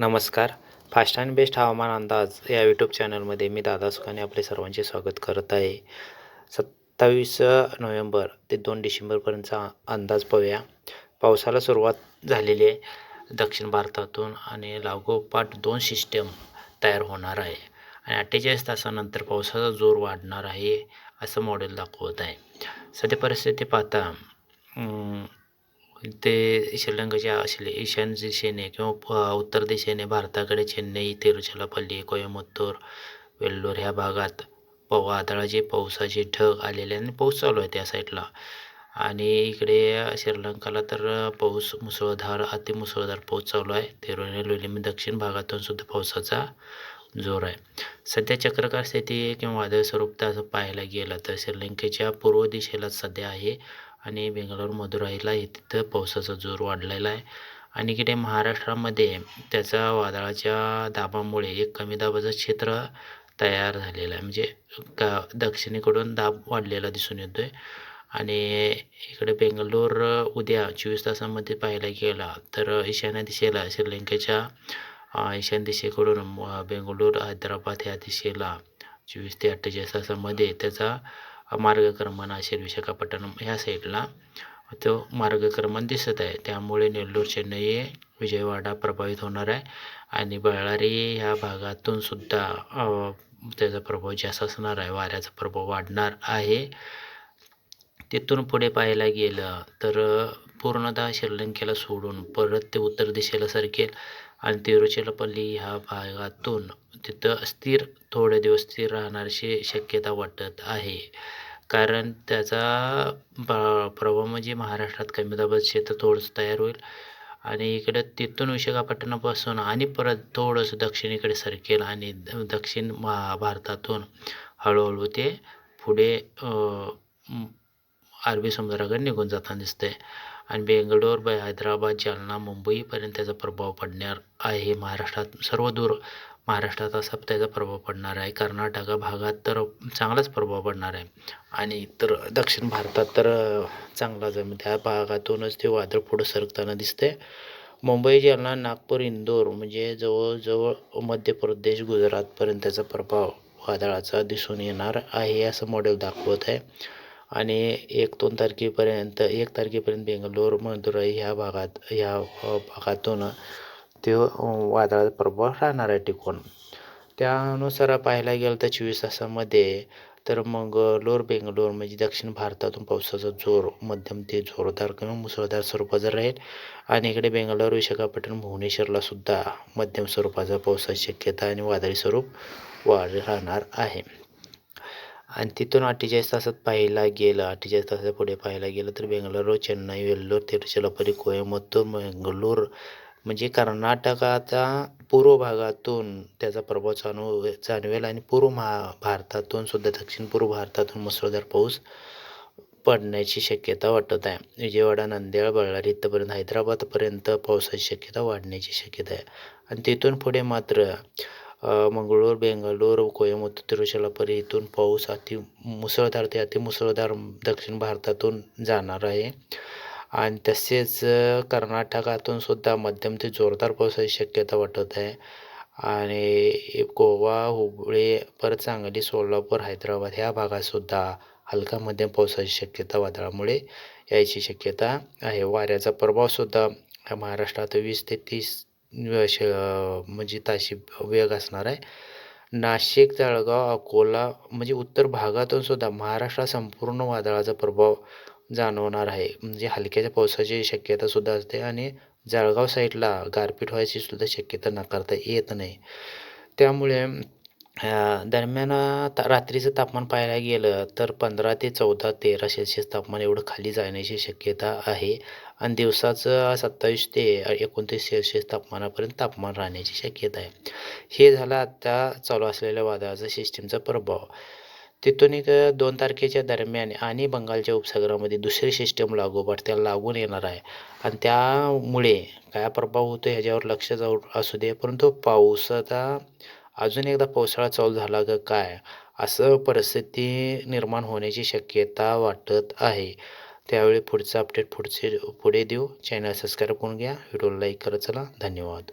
नमस्कार. Fast and best हवामान अंदाज या यूट्यूब चॅनलमध्ये मी दादा सुखाने आपले सर्वांचे स्वागत करत आहे. सत्तावीस नोव्हेंबर ते दोन डिसेंबरपर्यंतचा अंदाज पाहूया. पावसाला सुरुवात झालेली आहे दक्षिण भारतातून आणि लागोपाठ दोन सिस्टम तयार होणार आहे. आणि अठ्ठेचाळीस तासानंतर पावसाचा जोर वाढणार आहे असं मॉडेल दाखवत आहे. सध्या परिस्थिती पाहता ते श्रीलंकेच्या श्री ईशान्य दिशेने किंवा प- उत्तर दिशेने भारताकडे चेन्नई तिरुचिरापल्ली कोयमुत्तूर वेल्लोर ह्या भागात प वादळाचे पावसाचे ढग आलेले आणि पाऊस चालू आहे त्या साईडला आणि इकडे श्रीलंकाला तर पाऊस मुसळधार अतिमुसळधार पाऊस चालू आहे. तिरुनेलवेली दक्षिण भागातून सुद्धा पावसाचा जोर आहे. सध्या चक्रकार स्थिती किंवा वादळ स्वरूप असं पाहायला गेलं तर श्रीलंकेच्या पूर्व दिशेला सध्या आहे. आणि बेंगलोर मदुराईला तिथं पावसाचा जोर वाढलेला आहे. आणि इकडे महाराष्ट्रामध्ये त्याचा वादळाच्या दाबामुळे एक कमी दाबाचं क्षेत्र तयार झालेलं आहे. म्हणजे का दक्षिणेकडून दाब वाढलेला दिसून येतो आहे आणि इकडे बेंगलोर उद्या चोवीस तासामध्ये पाहायला गेला तर ईशान्य दिशेला श्रीलंकेच्या ईशान्य दिशेकडून बेंगलोर हैदराबाद ह्या दिशेला चोवीस ते अठ्ठेचाळीस तासामध्ये त्याचा मार्गक्रमण असेल विशाखापट्टणम ह्या साईडला तो मार्गक्रमण दिसत आहे. त्यामुळे नेल्लोर चेन्नई विजयवाडा प्रभावित होणार आहे. आणि बळ्ळारी ह्या भागातून सुद्धा त्याचा प्रभाव जास्त असणार आहे. वाऱ्याचा प्रभाव वाढणार आहे. तिथून पुढे पाहायला गेलं तर पूर्णतः श्रीलंकेला सोडून परत ते उत्तर दिशेला सरकेल आणि तिरुचिरापल्ली ह्या भागातून तिथं स्थिर थोडे दिवस स्थिर राहण्याची शक्यता वाटत आहे. कारण त्याचा प- प्रभाव म्हणजे महाराष्ट्रात कमी दाबाचं क्षेत्र थोडंसं तयार होईल आणि इकडं तिथून विशाखापट्टणापासून आणि परत थोडंसं दक्षिणेकडे सरकेल आणि द- दक्षिण महा भारतातून हळूहळू ते पुढे अरबी समुद्राकडे निघून जाताना दिसते आणि बेंगलोर ब हैदराबाद जालना मुंबईपर्यंत त्याचा प्रभाव पडणार आहे. महाराष्ट्रात सर्व दूर महाराष्ट्रात असा त्याचा प्रभाव पडणार आहे. कर्नाटका भागात तर चांगलाच प्रभाव पडणार आहे. आणि इतर दक्षिण भारतात तर चांगलाच आहे त्या भागातूनच ते वादळ पुढं सरकताना दिसते मुंबई जालना नागपूर इंदोर म्हणजे जवळजवळ मध्य प्रदेश गुजरातपर्यंत त्याचा प्रभाव वादळाचा दिसून येणार आहे असं मॉडेल दाखवत आहे. आणि एक दोन तारखेपर्यंत एक तारखेपर्यंत बेंगलोर मदुराई ह्या भागात ह्या भागातून तो वादळाचा प्रभाव राहणार आहे टिकून. त्यानुसार पाहायला गेलं तर चोवीस तासामध्ये तर मंगलोर बेंगलोर म्हणजे दक्षिण भारतातून पावसाचा जोर मध्यम ते जोरदार किंवा मुसळधार स्वरूपाचा राहील आणि इकडे बेंगलोर विशाखापट्टणम भुवनेश्वरला सुद्धा मध्यम स्वरूपाचा पावसाची शक्यता आणि वादळी स्वरूप वाढ राहणार आहे. आणि तिथून अठ्ठेचाळीस तासात पाहायला गेलं. अठ्ठेचाळीस तासाच्या पुढे पाहायला गेलं तर बेंगलोर चेन्नई वेल्लोर तिरुचिरापल्ली कोयमुत्तूर मंगळूर म्हणजे कर्नाटकाचा पूर्व भागातून त्याचा प्रभाव जाणव जाणवेल आणि पूर्व महा भारतातून सुद्धा दक्षिण पूर्व भारतातून मुसळधार पाऊस पडण्याची शक्यता वाटत आहे. विजयवाडा नांदेड बळ्ळारी इथंपर्यंत हैदराबादपर्यंत पावसाची शक्यता वाढण्याची शक्यता आहे. आणि तिथून पुढे मात्र मंगळूर बेंगलोर कोयमुत्तूर तिरुचिरापल्ली इथून पाऊस अति मुसळधार ते अतिमुसळधार दक्षिण भारतातून जाणार आहे. आणि तसेच कर्नाटकातून सुद्धा मध्यम ते जोरदार पावसाची शक्यता वाटत आहे. आणि गोवा हुबळी परत सांगली सोलापूर हैदराबाद ह्या भागातसुद्धा हलका मध्यम पावसाची शक्यता वादळामुळे यायची शक्यता आहे. वाऱ्याचा प्रभावसुद्धा महाराष्ट्रात वीस ते तीस श म्हणजे ताशी वेग असणार आहे. नाशिक जळगाव अकोला म्हणजे उत्तर भागातून सुद्धा महाराष्ट्रात संपूर्ण वादळाचा प्रभाव जाणवणार आहे. म्हणजे हलक्याच्या पावसाची शक्यता सुद्धा असते आणि जळगाव साईडला गारपीट व्हायची सुद्धा शक्यता नाकारता येत नाही. त्यामुळे दरम्यान ता रात्रीचं तापमान पाहायला गेलं तर पंधरा ते चौदा तेरा सेल्सिअस तापमान एवढं खाली जाण्याची शक्यता आहे आणि दिवसाचं सत्तावीस ते एकोणतीस सेल्सिअस तापमानापर्यंत तापमान राहण्याची शक्यता आहे. हे झालं आत्ता चालू असलेल्या वादळाचा सिस्टीमचा प्रभाव. तिथून एक दोन तारखेच्या दरम्यान आणि बंगालच्या उपसागरामध्ये दुसरी सिस्टम लागोपाठ त्याला लागून येणार आहे. आणि त्यामुळे काय प्रभाव होतो ह्याच्यावर लक्ष जाऊ असू दे परंतु पावसाचा अजून एकदा पावसाळा चालू झाला का काय? असं परिस्थिती निर्माण होण्याची शक्यता वाटत आहे. त्यावेळी पुढचं अपडेट पुढचे पुढे देऊ. चॅनल सबस्क्राईब करून घ्या. व्हिडिओला लाईक करत चला धन्यवाद.